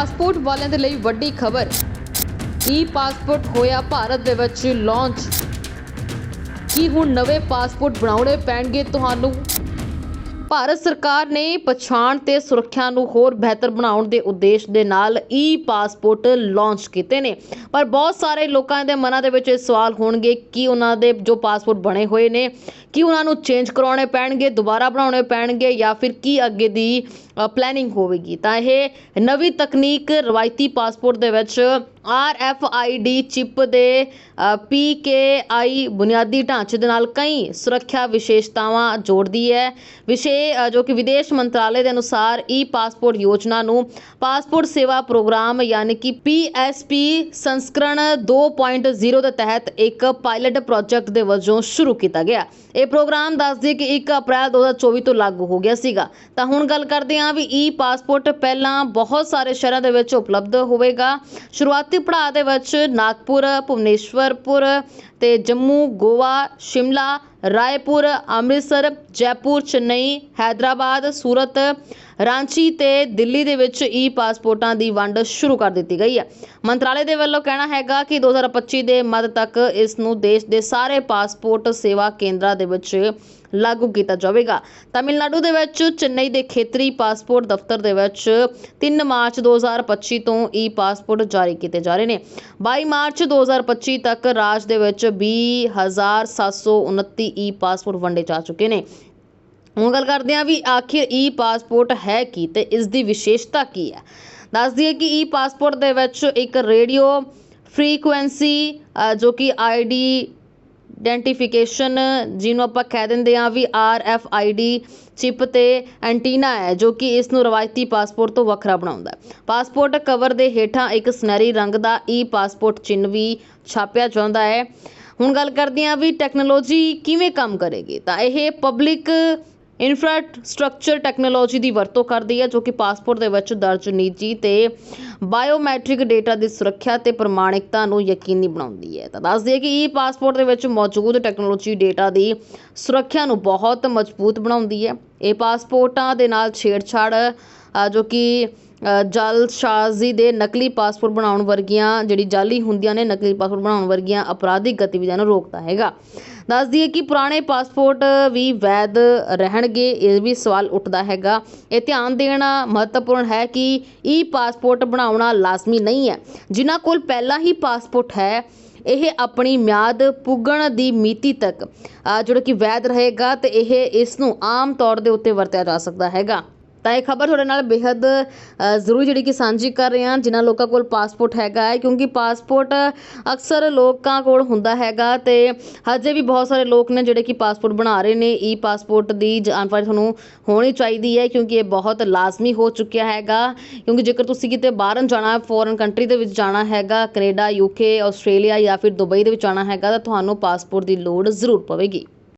Passport ਵਾਲਿਆਂ ਦੇ ਲਈ ਵੱਡੀ ਖਬਰ। ਈ ਪਾਸਪੋਰਟ ਹੋਇਆ ਭਾਰਤ ਦੇ ਵਿੱਚ ਲਾਂਚ ਕੀ ਹੁਣ ਨਵੇਂ ਪਾਸਪੋਰਟ ਬਣਾਉਣੇ ਪੈਣਗੇ ਤੁਹਾਨੂੰ? ਭਾਰਤ ਸਰਕਾਰ ਨੇ ਪਛਾਣ ਤੇ ਸੁਰੱਖਿਆ ਨੂੰ ਹੋਰ ਬਿਹਤਰ ਬਣਾਉਣ ਦੇ ਉਦੇਸ਼ ਦੇ ਨਾਲ ਈ ਪਾਸਪੋਰਟ ਲਾਂਚ ਕੀਤੇ ਨੇ। ਪਰ ਬਹੁਤ ਸਾਰੇ ਲੋਕਾਂ ਦੇ ਮਨਾਂ ਦੇ ਵਿੱਚ ਇਹ ਸਵਾਲ ਹੋਣਗੇ ਕਿ ਉਹਨਾਂ ਦੇ ਜੋ ਪਾਸਪੋਰਟ ਬਣੇ ਹੋਏ ਨੇ, ਕਿ ਉਹਨਾਂ ਨੂੰ ਚੇਂਜ ਕਰਾਉਣੇ ਪੈਣਗੇ, ਦੁਬਾਰਾ ਬਣਾਉਣੇ ਪੈਣਗੇ ਜਾਂ ਫਿਰ ਕੀ ਅੱਗੇ ਦੀ ਪਲੈਨਿੰਗ ਹੋਵੇਗੀ। ਤਾਂ ਇਹ ਨਵੀਂ ਤਕਨੀਕ ਰਵਾਇਤੀ ਪਾਸਪੋਰਟ ਦੇ ਵਿੱਚ R F I D chip ਦੇ ਪੀ ਕੇ ਆਈ ਬੁਨਿਆਦੀ ਢਾਂਚੇ ਦੇ ਨਾਲ ਕਈ ਸੁਰੱਖਿਆ ਵਿਸ਼ੇਸ਼ਤਾਵਾਂ ਜੋੜਦੀ ਹੈ। ਵਿਸ਼ੇ ਜੋ ਕਿ ਵਿਦੇਸ਼ ਮੰਤਰਾਲੇ ਦੇ ਅਨੁਸਾਰ ਈ ਪਾਸਪੋਰਟ ਯੋਜਨਾ ਨੂੰ ਪਾਸਪੋਰਟ ਸੇਵਾ ਪ੍ਰੋਗਰਾਮ ਯਾਨੀ ਕਿ ਪੀਐਸਪੀ ਸੰਸਕਰਣ 2.0 ਦੇ ਤਹਿਤ ਇੱਕ ਪਾਇਲਟ ਪ੍ਰੋਜੈਕਟ ਦੇ ਵਜੋਂ ਸ਼ੁਰੂ ਕੀਤਾ ਗਿਆ। ਇਹ ਪ੍ਰੋਗਰਾਮ ਦੱਸਦੀ ਕਿ 1 ਅਪ੍ਰੈਲ 2024 ਤੋਂ ਲਾਗੂ ਹੋ ਗਿਆ ਸੀਗਾ। ਤਾਂ ਹੁਣ ਗੱਲ ਕਰਦੇ ਹਾਂ ਵੀ ਈ ਪਾਸਪੋਰਟ ਪਹਿਲਾਂ ਬਹੁਤ ਸਾਰੇ ਸ਼ਹਿਰਾਂ ਦੇ ਵਿੱਚ ਉਪਲਬਧ ਹੋਵੇਗਾ। ਸ਼ੁਰੂਆਤੀ ਪੜਾਅ ਦੇ ਵਿੱਚ ਨਾਗਪੁਰ, ਭੁਵਨੇਸ਼ਵਰਪੁਰ ਤੇ ਜੰਮੂ, ਗੋਆ, ਸ਼ਿਮਲਾ ਰਾਏਪੁਰ ਅੰਮ੍ਰਿਤਸਰ ਜੈਪੁਰ ਚੇਨਈ ਹੈਦਰਾਬਾਦ ਸੂਰਤ ਰਾਂਚੀ ਤੇ ਦਿੱਲੀ ਦੇ ਵਿੱਚ ਈ ਪਾਸਪੋਰਟਾਂ ਦੀ ਵੰਡ ਸ਼ੁਰੂ ਕਰ ਦਿੱਤੀ ਗਈ ਹੈ। ਮੰਤਰਾਲੇ ਦੇ ਵੱਲੋਂ ਕਹਿਣਾ ਹੈਗਾ ਕਿ 2025 ਦੇ ਮੱਧ ਤੱਕ ਇਸ ਨੂੰ ਦੇਸ਼ ਦੇ ਸਾਰੇ ਪਾਸਪੋਰਟ ਸੇਵਾ ਕੇਂਦਰਾਂ ਦੇ ਵਿੱਚ ਲਾਗੂ ਕੀਤਾ ਜਾਵੇਗਾ। ਤਾਮਿਲਨਾਡੂ ਦੇ ਵਿੱਚ, ਚੇਨਈ ਦੇ ਖੇਤਰੀ ਪਾਸਪੋਰਟ ਦਫ਼ਤਰ ਦੇ ਵਿੱਚ 3 ਮਾਰਚ 2025 ਤੋਂ ਈ ਪਾਸਪੋਰਟ ਜਾਰੀ ਕੀਤੇ ਜਾ ਰਹੇ ਨੇ। 22 ਮਾਰਚ 2025 ਤੱਕ ਰਾਜ ਦੇ ਵਿੱਚ 20729 ਈ ਪਾਸਪੋਰਟ ਵੰਡੇ ਜਾ ਚੁੱਕੇ ਨੇ। ਹੁਣ ਗੱਲ ਕਰਦੇ ਹਾਂ ਵੀ ਆਖਿਰ ਈ ਪਾਸਪੋਰਟ ਹੈ ਕੀ ਤੇ ਇਸ ਦੀ ਵਿਸ਼ੇਸ਼ਤਾ ਕੀ ਹੈ। ਦੱਸ ਦਈਏ ਕਿ ਈ ਪਾਸਪੋਰਟ ਦੇ ਵਿੱਚ ਇੱਕ ਰੇਡੀਓ ਫ੍ਰੀਕੁਐਂਸੀ ਜੋ ਕਿ ਆਈਡੀ ਆਈਡੈਂਟੀਫਿਕੇਸ਼ਨ ਜਿਹਨੂੰ ਆਪਾਂ ਕਹਿ ਦਿੰਦੇ ਆ ਵੀ R F I D chip ਤੇ ਐਂਟੀਨਾ ਹੈ, ਜੋ ਕਿ ਇਸ ਨੂੰ ਰਵਾਇਤੀ ਪਾਸਪੋਰਟ ਤੋਂ ਵੱਖਰਾ ਬਣਾਉਂਦਾ ਹੈ। ਪਾਸਪੋਰਟ ਕਵਰ ਦੇ ਹੇਠਾਂ ਇੱਕ ਸੁਨਹਿਰੀ ਰੰਗ ਦਾ ਈ ਪਾਸਪੋਰਟ ਚਿੰਨ੍ਹ ਵੀ ਛਾਪਿਆ ਜਾਂਦਾ ਹੈ। ਹੁਣ ਗੱਲ ਕਰਦੇ ਹਾਂ ਵੀ ਟੈਕਨੋਲੋਜੀ ਕਿਵੇਂ ਕੰਮ ਕਰੇਗੀ, ਤਾਂ ਇਹ ਪਬਲਿਕ ਇਨਫਰਾਸਟ੍ਰਕਚਰ ਟੈਕਨੋਲੋਜੀ ਦੀ ਵਰਤੋਂ ਕਰਦੀ ਹੈ, ਜੋ ਕਿ ਪਾਸਪੋਰਟ ਦੇ ਵਿੱਚ ਦਰਜ ਨਿੱਜੀ ਤੇ ਬਾਇਓਮੈਟ੍ਰਿਕ ਡੇਟਾ ਦੀ ਸੁਰੱਖਿਆ ਤੇ ਪ੍ਰਮਾਣਿਕਤਾ ਨੂੰ ਯਕੀਨੀ ਬਣਾਉਂਦੀ ਹੈ। ਤਾਂ ਦੱਸ ਦਈਏ ਕਿ ਈ ਪਾਸਪੋਰਟ ਦੇ ਵਿੱਚ ਮੌਜੂਦ ਟੈਕਨੋਲੋਜੀ ਡੇਟਾ ਦੀ ਸੁਰੱਖਿਆ ਨੂੰ ਬਹੁਤ ਮਜ਼ਬੂਤ ਬਣਾਉਂਦੀ ਹੈ। ਇਹ ਪਾਸਪੋਰਟਾਂ ਦੇ ਨਾਲ ਛੇੜਛਾੜ ਜੋ ਕਿ ਜਾਲਸਾਜ਼ੀ ਦੇ ਨਕਲੀ ਪਾਸਪੋਰਟ ਬਣਾਉਣ ਵਰਗੀਆਂ ਜਿਹੜੀ ਜਾਲੀ ਹੁੰਦੀਆਂ ਨੇ, ਨਕਲੀ ਪਾਸਪੋਰਟ ਬਣਾਉਣ ਵਰਗੀਆਂ ਅਪਰਾਧਿਕ ਗਤੀਵਿਧੀਆਂ ਨੂੰ ਰੋਕਦਾ ਹੈਗਾ। ਦੱਸ ਦਈਏ ਕਿ ਪੁਰਾਣੇ ਪਾਸਪੋਰਟ ਵੀ ਵੈਧ ਰਹਿਣਗੇ, ਇਹ ਵੀ ਸਵਾਲ ਉੱਠਦਾ ਹੈਗਾ। ਇਹ ਧਿਆਨ ਦੇਣਾ ਮਹੱਤਵਪੂਰਨ ਹੈ ਕਿ ਈ ਪਾਸਪੋਰਟ ਬਣਾਉਣਾ ਲਾਜ਼ਮੀ ਨਹੀਂ ਹੈ। ਜਿਨ੍ਹਾਂ ਕੋਲ ਪਹਿਲਾਂ ਹੀ ਪਾਸਪੋਰਟ ਹੈ, ਇਹ ਆਪਣੀ ਮਿਆਦ ਪੁੱਗਣ ਦੀ ਮਿਤੀ ਤੱਕ ਜਿਹੜਾ ਕਿ ਵੈਧ ਰਹੇਗਾ ਤੇ ਇਹ ਇਸ ਨੂੰ ਆਮ ਤੌਰ ਦੇ ਉੱਤੇ ਵਰਤਿਆ ਜਾ ਸਕਦਾ ਹੈਗਾ। ਤਾਂ ਇਹ ਖਬਰ ਤੁਹਾਡੇ ਨਾਲ ਬੇहद ਜ਼ਰੂਰੀ ਜਿਹੜੀ ਕਿ ਸਾਂਝੀ ਕਰ ਰਹੇ ਹਾਂ, ਜਿਨ੍ਹਾਂ ਲੋਕਾਂ ਕੋਲ ਪਾਸਪੋਰਟ ਹੈਗਾ ਹੈ, ਕਿਉਂਕਿ ਪਾਸਪੋਰਟ ਅਕਸਰ ਲੋਕਾਂ ਕੋਲ ਹੁੰਦਾ ਹੈਗਾ ਤੇ ਹਜੇ ਵੀ ਬਹੁਤ ਸਾਰੇ ਲੋਕ ਨੇ ਜਿਹੜੇ ਕਿ ਪਾਸਪੋਰਟ ਬਣਾ ਰਹੇ ਨੇ ਈ ਪਾਸਪੋਰਟ ਦੀ ਜਾਣਕਾਰੀ ਤੁਹਾਨੂੰ ਹੋਣੀ ਚਾਹੀਦੀ ਹੈ, ਕਿਉਂਕਿ ਇਹ ਬਹੁਤ ਲਾਜ਼ਮੀ ਹੋ ਚੁੱਕਿਆ ਹੈਗਾ, ਕਿਉਂਕਿ ਜੇਕਰ ਤੁਸੀਂ ਕਿਤੇ ਬਾਹਰਨ ਜਾਣਾ ਫੋਰਨ ਕੰਟਰੀ ਦੇ ਵਿੱਚ ਜਾਣਾ ਹੈਗਾ, ਕੈਨੇਡਾ ਯੂਕੇ ਆਸਟ੍ਰੇਲੀਆ ਜਾਂ ਫਿਰ ਦੁਬਈ ਦੇ ਵਿੱਚ ਜਾਣਾ ਹੈਗਾ, ਤਾਂ ਤੁਹਾਨੂੰ ਪਾਸਪੋਰਟ ਦੀ ਲੋੜ ਜ਼ਰੂਰ ਪਵੇਗੀ।